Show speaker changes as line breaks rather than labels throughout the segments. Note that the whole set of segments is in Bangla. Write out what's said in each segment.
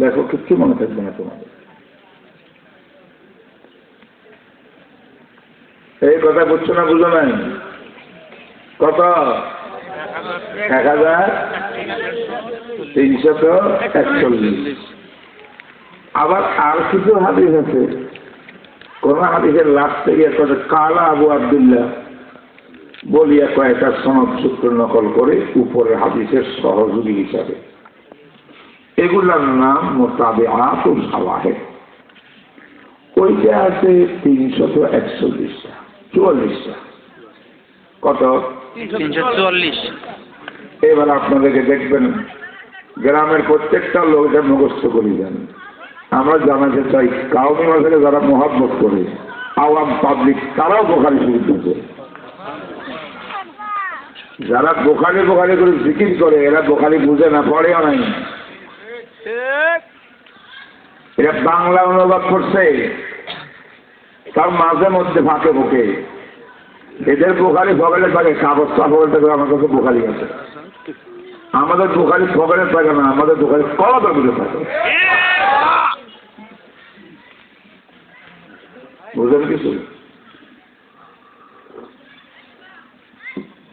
লেখো কিচ্ছু মনে থাকবে না তোমাদের। এই কথা বুঝছ না বুঝো নাই? কত? এক হাজার তিনশত একচল্লিশ। আবার আর কিছু হাদিস আছে। কোন হাদিসের লাভ থেকে একটা কালা আবু আবদুল্লাহ বলিয়া কয়েকটা সনদ সূত্র নকল করে উপরের হাদিসের সহযোগী হিসাবে। এগুলার নাম মোতাবে আতুল সাওয়াহে ওইটা আছে তিনশত একচল্লিশটা চুয়াল্লিশটা। কত?
তিনশো চুয়াল্লিশ।
এবার আপনাদেরকে দেখবেন গ্রামের প্রত্যেকটা লোক এটা মুখস্থ করি যান আমরা জানাতে চাই কাউমি মাসে যারা মহাব্বত করে আওয়াম পাবলিক তারাও বোখারি শুরু করছে যারা বোখারি বোখারি করে জিকির করে এরা বোখারি বুঝে না পড়েও নাই। এরা বাংলা অনুবাদ করছে। তার মাঝে মধ্যে ফাঁকে বুকে এদের বোখারি ফগলে থাকে, কাগজ ফগলে থাকে আমার কাছে বোখারি আছে। আমাদের বোখারি ফগলে থাকে না, আমাদের বোখারি কলবের মধ্যে থাকে। বুঝলেন কিছু?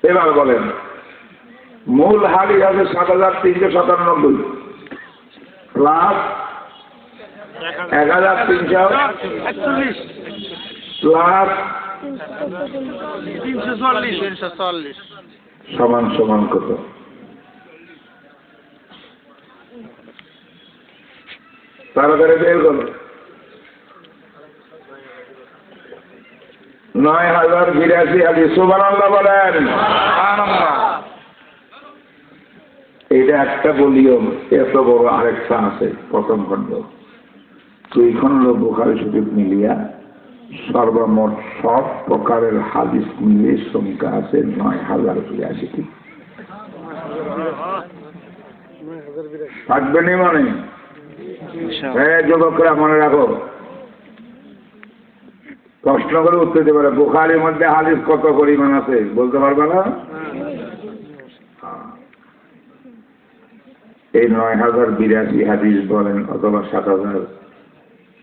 এবার বলেন, মূল হারি আছে সাত হাজার তিনশো সাতানব্বই। প্লাস এক হাজার তিনশো।
একচল্লিশ।
প্লাস সমান সমান কত? তাড়াতাড়ি বের করো। নয় হাজার বিরাশি আলি সুবান বলেন। এটা একটা বলিও এত বড় আরেকটা আছে প্রথম খণ্ড। দুই খণ্ড বোখারি শরীফ মিলিয়া। সর্বমোট সব প্রকারের হাদিস মিলিয়ে সংখ্যা আছে নয় হাজার বিরাশিটি। থাকবে নি মানে? হ্যাঁ যুবকরা মনে রাখো। প্রশ্ন করে উত্তর দিতে পারে। বুখারির মধ্যে হাদিস কত পরিমাণ আছে বলতে পারবে না? এই নয় হাজার বিরাশি হাদিস বলেন অথবা সাত হাজার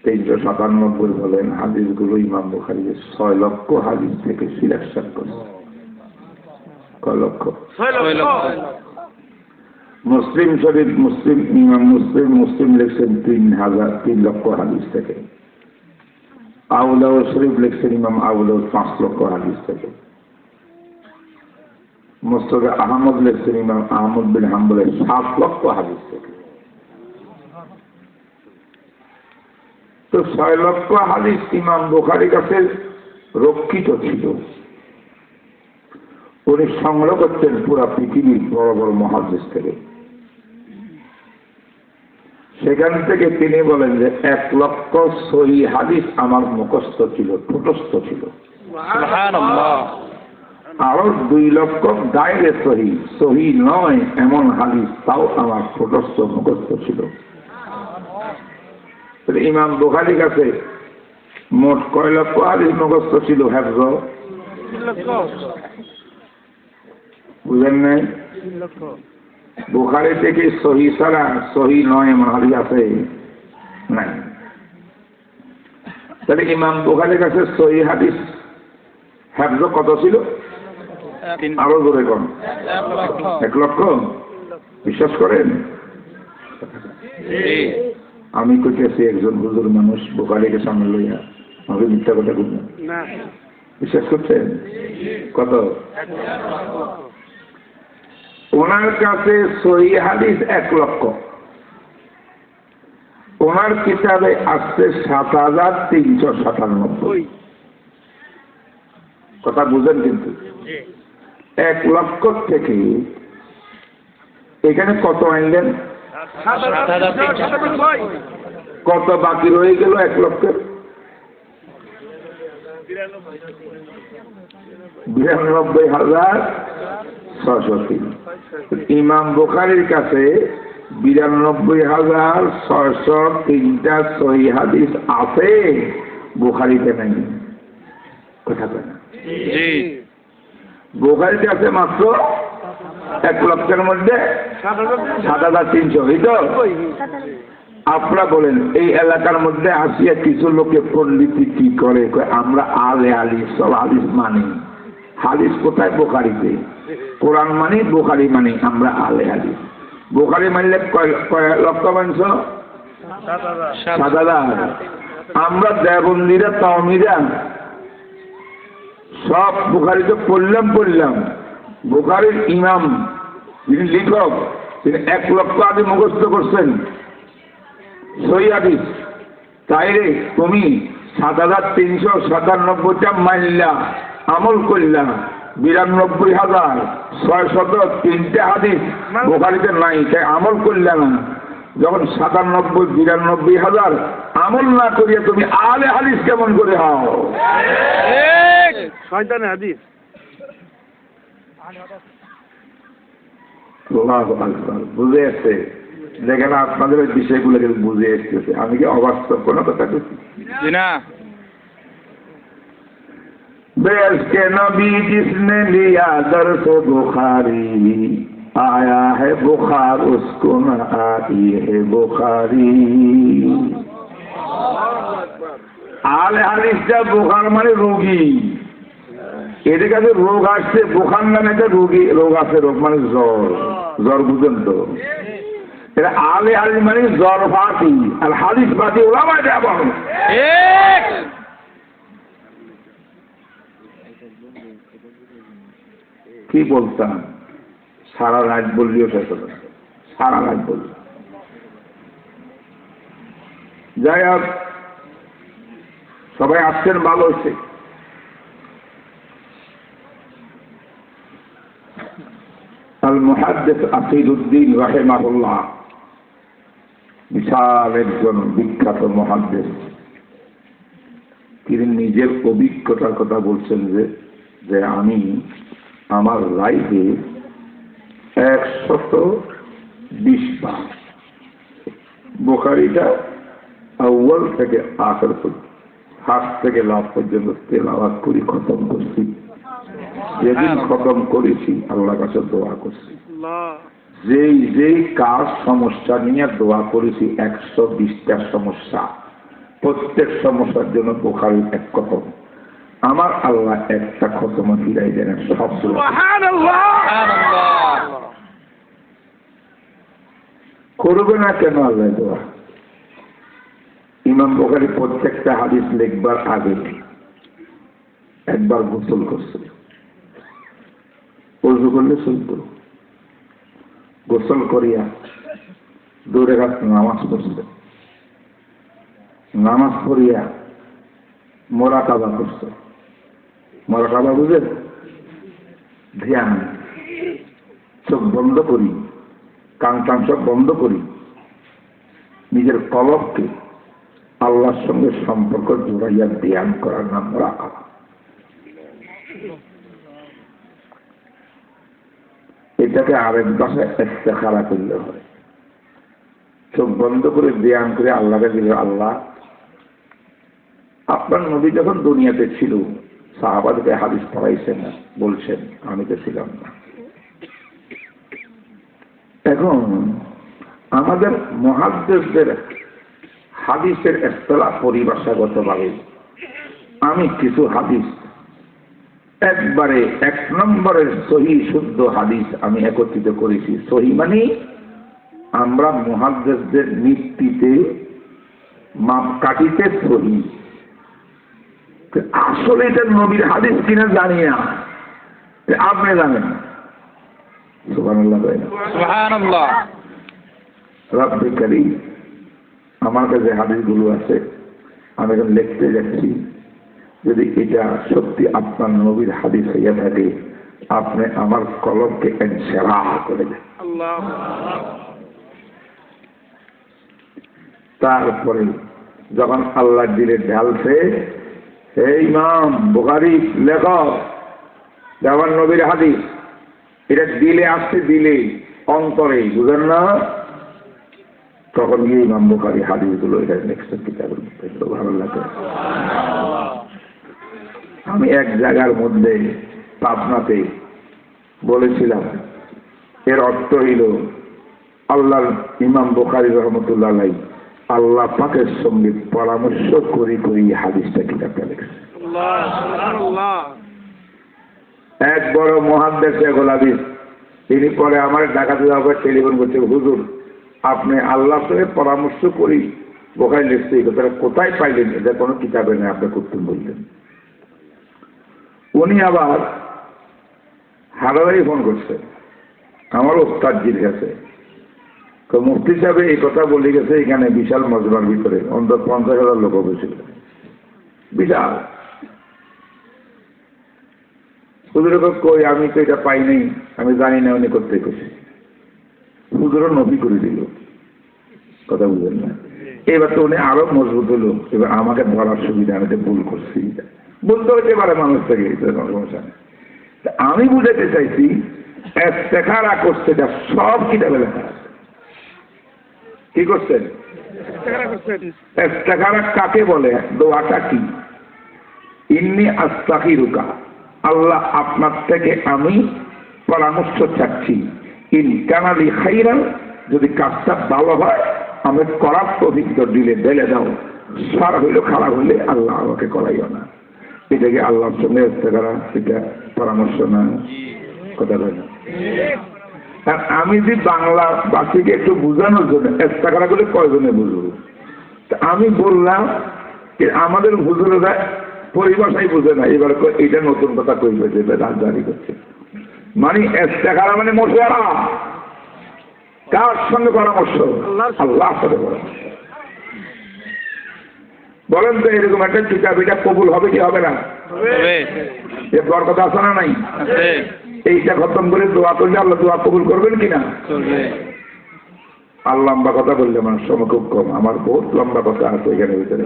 তিনশো সাতানব্বই বলেন হাদিসগুলো ইমাম বুখারির ছয় লক্ষ হাদিস থেকে সিলেকশন করেছে। কয় লক্ষ? মুসলিম শরীফ মুসলিম ইমাম মুসলিম মুসলিম লিখছেন তিন হাজার তিন লক্ষ হাদিস থেকে। আউলাউ শরীফ লিখছেন ইমাম আউলাউ পাঁচ লক্ষ হাদিস থেকে। মোস্তফা আহমদ লিখছেন, ইমাম আহমদ বিন হাম্বলের সাত লক্ষ হাদিস থেকে। তো ছয় লক্ষ হাদিস ইমাম বোখারি কাছে রক্ষিত ছিল। উনি সংগ্রহ করতেন পুরা পৃথিবীর বড় বড় মহাদেশ থেকে। সেখান থেকে তিনি বলেন যে, এক লক্ষ সহি হাদিস আমার মুখস্থ ছিল ঠোঁটস্থ ছিল। আরও দুই লক্ষ গায়ে সহি। সহি নয়, এমন হাদিস তাও আমার ঠোঁটস্থ মুখস্থ ছিল। ইমাম বুখারির কাছে মোট কয় লক্ষ হাদিস মুখস্থ ছিল হ্যাফজ বুঝেন নাই? বুখারি থেকে সহি ছাড়া সহি নয়, এমন হাদিস আছে? নাই। তাহলে ইমাম বুখারির কাছে সহি হাদিস হ্যাফজ কত ছিল? আরও জোরে কম এক লক্ষ? বিশ্বাস করেন? আমি কইতেছি একজন হুজুর মানুষ বোকারিকে সামনে লইয়া আমাকে মিথ্যা কথা বলবেন বিশ্বাস করছেন? কত? ওনার কাছে সহি হাদিস এক লক্ষ। ওনার কিতাবে আসছে সাত হাজার তিনশো সাতানব্বই। কথা বুঝেন কিন্তু। এক লক্ষ থেকে এখানে কত আনলেন কত বাকি রয়ে গেল এক লক্ষের বিরানব্বই হাজার ছশো ইমাম বোখারির কাছে বিরানব্বই হাজার ছয়শো তিনটা সহি হাদিস আছে, বোখারিতে নেই। কথা না? বুখারিতে আছে মাত্র এক লক্ষের মধ্যে সাত হাজার তিনশো। এই তো? আপনারা বলেন, এই এলাকার মধ্যে আসিয়া কিছু লোকে পণ্ডিতি কি করে? আমরা আলে হাদিস সব হাদিস মানি। হাদিস কোথায়? বোখারিতে কোরআন মানি বোখারি মানি, আমরা আলে হাদিস বোখারি মানলে লক্ষ মাংস?
সাত
হাজার। আমরা দেবন্দিরা তমিরা সব বুখারিতে পড়লাম পড়লাম। বুখারির ইমাম যিনি লেখক তিনি এক লক্ষ আদি মুখস্থ করছেন। সই আদিস তাইরে তুমি সাত হাজার তিনশো সাতানব্বইটা মাইল্লা আমল করলা। বিরানব্বই হাজার ছয় শত তিনটে হাদিস বোখারিতে নাই তাই আমল করলে না। যখন সাতানব্বই বিরানব্বই হাজার আমল না করিয়া তুমি আলে হালিস কেমন করে হও? বুঝে আসছে দেখেন আপনাদের ওই বিষয়গুলো কিন্তু বুঝে আসতেছে আমি কি অবাস্তব কোনো কথা বলছি বেশ কেন নবী জিসনে লিয়া দর্শ বুখারি? आया है बुखार उसको न आई है बुखारी আলে হাদিসটা বোখার মানে রোগী এদের কাছে রোগ আসছে বোখার নামে একটা রোগী রোগ আছে রোগ মানে জ্বর জ্বর বুঝেন তো এটা আলে হাদিস মানে জ্বর ফাটি আর হাদিস ফাটি ওলামায় দেওয়া
ঠিক
কি বলতাম সারা রাত বললিও শেষ সারা রাত বলল যাই হোক, সবাই আসছেন, ভালো হচ্ছে। আল মুহাদ্দিস আসিদুদ্দিন রাহেমাহুল্লাহ, বিশাল একজন বিখ্যাত মহাদ্দেশ তিনি নিজের অভিজ্ঞতার কথা বলছেন যে আমি আমার লাইফে একশত বিশ বার বোখারিটা আউ্বাল থেকে আখের পর্যন্ত হাত থেকে লাভ পর্যন্ত তেলাওয়াত করি খতম করছি। যেদিন খতম করেছি আল্লাহ কাছে দোয়া করছি। যেই যেই কাজ সমস্যা নিয়ে দোয়া করেছি একশো বিশটা সমস্যা। প্রত্যেক সমস্যার জন্য বোখারি এক খতম আমার আল্লাহ একটা খতম ফিরাই দেন সব করবে না কেন আল্লাহ দোয়া? ইমাম বোখারি প্রত্যেকটা হাদিস লিখবার আগে একবার গোসল করছে। অজু করলে চলত গোসল করিয়া দূরে রাত নামাজ পড়ছে। নামাজ পড়িয়া মোরা কাবা করছে মোরা কাবা বুঝেন ধ্যান। চোখ বন্ধ করি। কান টান সব বন্ধ করি। নিজের কলবকে আল্লাহর সঙ্গে সম্পর্ক জোড়াইয়া ব্যায়াম করার নাম কাবা এটাকে আরেক ভাষায় খারাপ করলে হয় চোখ বন্ধ করে ব্যায়াম করে আল্লাহকে দিল আল্লাহ। আপনার নবী যখন দুনিয়াতে ছিল সাহাবাদকে হাদিস পড়াইছেন না বলছেন, আমি তো ছিলাম না। এখন আমাদের মহাদেশদের হাদিসের একতলা পরিভাষাগতভাবে আমি কিছু হাদিস, একবারে এক নম্বরের সহি শুদ্ধ হাদিস আমি একত্রিত করেছি। সহি মানে আমরা মহাদেশদের নীতিতে মাপ কাটিতে সহি। আসলে এটা নবীর হাদিস কিনা জানি না। আপনি জানেন। না।
সুবহানাল্লাহ
রব্বে করিম আমার কাছে হাদিসগুলো আছে আমি এখন লিখতে যাচ্ছি। যদি এটা সত্যি আপনার নবীর হাদিস হইয়া থাকে আপনি আমার কলমকে সেরা করে দেন। তারপরে যখন আল্লাহ দিলে ঢালছে হে ইমাম বুখারি লেখক যেমন নবীর হাদিস। এটা দিলে আসছে দিলে অন্তরে বুঝেন না? তখন গিয়ে ইমাম বুখারি হাদিসগুলো এটা নেক্সট কিতাবের মধ্যে ভালো লাগে আমি এক জায়গার মধ্যে পাবনাতে বলেছিলাম, এর অর্থ হইল, আল্লাহর ইমাম বুখারি রহমতুল্লাহ আল্লাহ পাকের সঙ্গে পরামর্শ করি করি হাদিসটা কিতাবটা লিখছে। এক বড় মহাদেশ গোলাপি তিনি পরে আমার ডাকাতে যাওয়ার টেলিফোন করছে, হুজুর, আপনি আল্লাহ সঙ্গে পরামর্শ করি লিখছে এই কথাটা কোথায় পাইলেন? এটা কোনো কিতাবে নেই, আপনি করতেন বললেন? উনি আবার হারারাই ফোন করছে। আমার ওস্তাদজির কাছে তো মুফতি সাহেব এই কথা বলে গেছে, এখানে বিশাল মজমার ভিতরে, অন্তত পঞ্চাশ হাজার লোক হয়েছিল বিশাল। হুজুরে কই আমি তো এটা পাই নাই আমি জানি না উনি করতে গেছে হুজুরও নবী করে দিল। কথা বুঝলেন না? এবার তো উনি আরও মজবুত হলো। এবার আমাকে ধরার সুবিধা আমি তো ভুল করছি। বলতে হতে পারে মানুষ থেকে সমস্যা আমি বুঝাতে চাইছি এস্তেখারা করছে যা সব কিতাবে লেখা আছে। কি করছেন? কাকে বলে? দোয়াটা কি? ইন্নি আস্তাকিরুকা আল্লাহ আপনার থেকে আমি পরামর্শ চাচ্ছি। ইন কানালি খাইরান, যদি কাজটা ভালো হয়, আমি করার অভিজ্ঞ দিলে বেলে দাও। সার হইলে, খারাপ হইলে আল্লাহ আমাকে করাইও না। এটাকে আল্লাহর সঙ্গে করা এটা পরামর্শ না? কথা বলে আর আমি যে বাংলা বাসীকে একটু বোঝানোর জন্য এস্তাকারা করে কয়জনে বুঝব? আমি বললাম আমাদের হুজুরেরা পরিভাষাই বুঝে না এবার এইটা নতুন কথা কই পেয়েছে এটা রাজধানী করছে। মানে এস্তেখারা মানে মশারা কার সঙ্গে পরামর্শ? আল্লাহ সাথে পরামর্শ। বলেন তো এরকম একটা কিতাব এটা কবুল হবে কি হবে না?
হবে।
এ বরকত আছে না নাই? এইটা খতম করে দোয়া করলে আল্লাহ দোয়া কবুল করবেন কিনা আর লম্বা কথা বললে আমার সময় খুব কম। আমার বহুত লম্বা কথা আছে এখানে ভিতরে।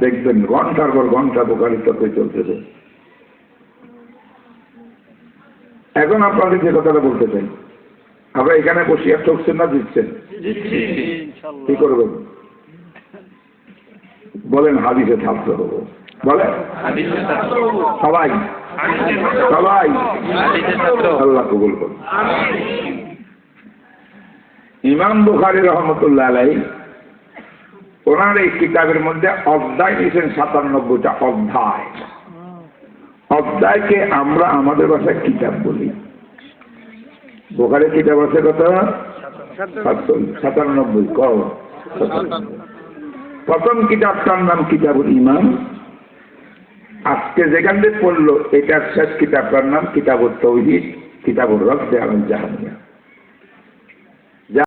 দেখবেন ঘণ্টার পর ঘণ্টা বোকারি তত্ত্বে চলতেছে। এখন আপনাদের যে কথাটা বলতে চাই আমরা এখানে বসিয়া ঠকছেন না দিচ্ছেন কি করবেন? বলেন হাদিসে ছাত্র হব। বলেন। সবাই। সবাই। আল্লাহ কবুল করুন। ইমাম বুখারি রহমতুল্লাহ আলাই ওনার এই কিতাবের মধ্যে অধ্যায় দিয়েছেন সাতানব্বইটা অধ্যায়। অধ্যায়কে আমরা আমাদের ভাষায় কিতাব বলি। বোখারের কিতাব আছে কত? সাতানব্বই ক। প্রথম কিতাবটার নাম কিতাবুল ইমান আজকে যেখান থেকে পড়ল, এটার শেষ কিতাবটার নাম কিতাবুল তৌহিদ কিতাবুল রব্দে আল জাহানিয়া